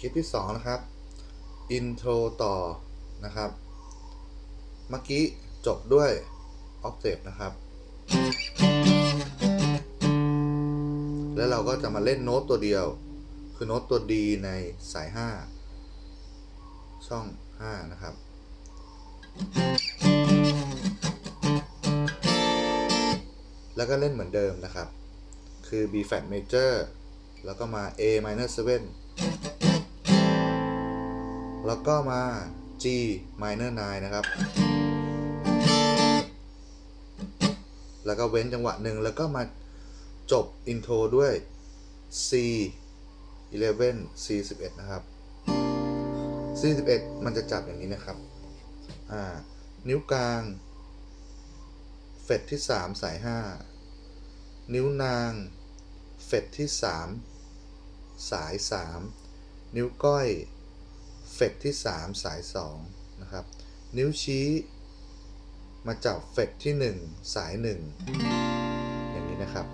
คลิปที่สองนะครับ อินโทรต่อนะครับ เมื่อกี้จบด้วย Octave นะครับ แล้วเราก็จะมาเล่นโน้ตตัวเดียว คือโน้ตตัว D ในสาย 5 ช่อง 5 นะครับแล้วก็เล่นเหมือนเดิมนะครับ คือ B flat major แล้วก็มา A minor 7 แล้วก็มา G minor 9นะครับ แล้วก็เว้นจังหวะหนึ่งแล้วก็มาจบอินโทรด้วย C 11 C 11นะครับ C 11มันจะจับอย่างนี้นะครับ อ่า นิ้วกลาง เฟดที่ 3 สาย 5 นิ้วนาง เฟดที่ 3 สาย 3 นิ้วก้อย เฟดที่ 3 สาย2นะครับ นิ้วชี้ มาจับเฟดที่ 1 สาย 1 อย่างนี้นะครับ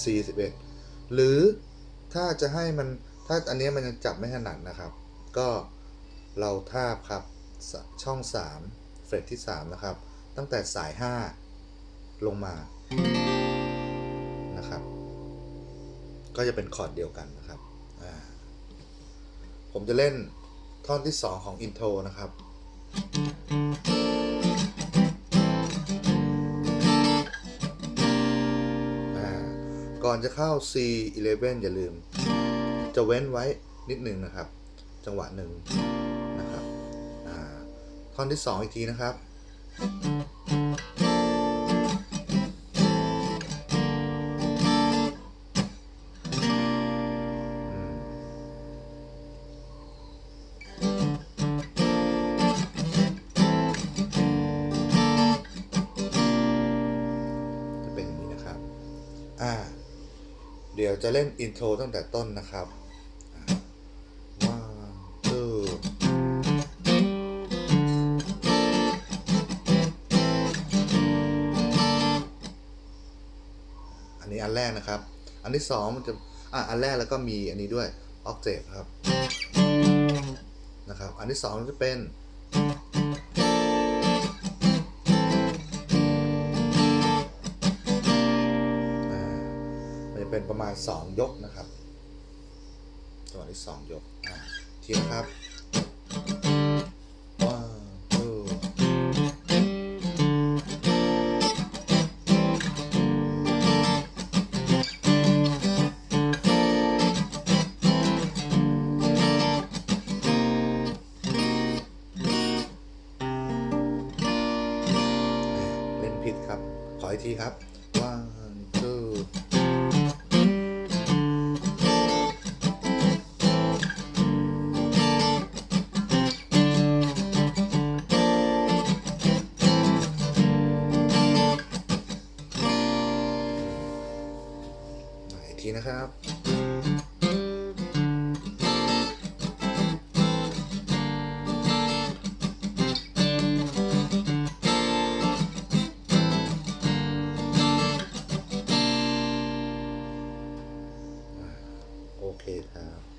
C 11หรือถ้าจะให้มัน ถ้าอันนี้มันยังจับไม่ถนัดนะครับ ก็เราทาบครับช่อง 3 เฟรดที่ 3 นะครับ ตั้งแต่สาย 5 ลงมานะครับ ก็จะเป็นคอร์ดเดียวกันนะครับ ผมจะเล่น ท่อนที่ 2 ของอินโทรนะครับ ก่อนจะเข้า C11 อย่าลืม จะเว้นไว้นิดหนึ่งนะครับ จังหวะหนึ่งนะครับท่อนที่ 2 อีกทีนะครับ อ่า เดี๋ยวจะเล่นอินโทรตั้งแต่ต้นนะครับอ่า one two อันนี้อันแรกนะครับ อันที่สองมันจะอะอันแรกแล้วก็มีอันนี้ด้วย octave ครับ นะครับ อันที่สองจะเป็น เป็นประมาณ 2 ยกนะครับจังหวะที่2ยกอ่าทีนะครับ one two เล่นผิดครับ ขออีกทีครับ ทีนะครับโอเคครับ